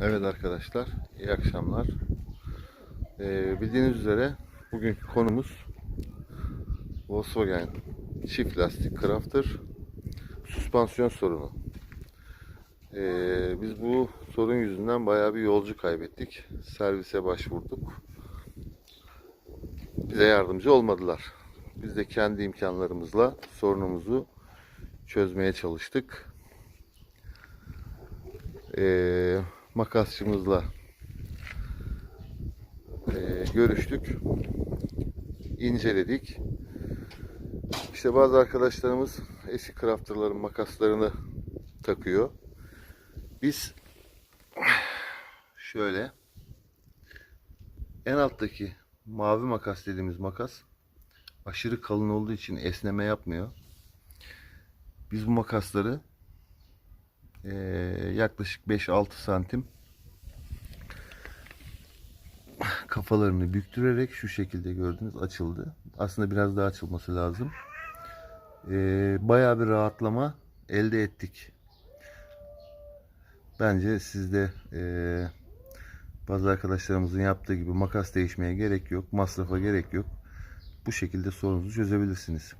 Evet arkadaşlar, iyi akşamlar. Ee, bildiğiniz üzere bugünkü konumuz Volkswagen çift lastik Crafter süspansiyon sorunu. Ee, biz bu sorun yüzünden bayağı bir yolcu kaybettik. Servise başvurduk. Bize yardımcı olmadılar. Biz de kendi imkanlarımızla sorunumuzu çözmeye çalıştık. Ee, makasçımızla e, görüştük. inceledik. İşte bazı arkadaşlarımız eski crafterların makaslarını takıyor. Biz şöyle en alttaki mavi makas dediğimiz makas aşırı kalın olduğu için esneme yapmıyor. Biz bu makasları ee, yaklaşık 5-6 santim kafalarını büktürerek şu şekilde gördünüz açıldı. Aslında biraz daha açılması lazım. Ee, bayağı bir rahatlama elde ettik. Bence siz de ee, bazı arkadaşlarımızın yaptığı gibi makas değişmeye gerek yok, masrafa gerek yok. Bu şekilde sorununuzu çözebilirsiniz.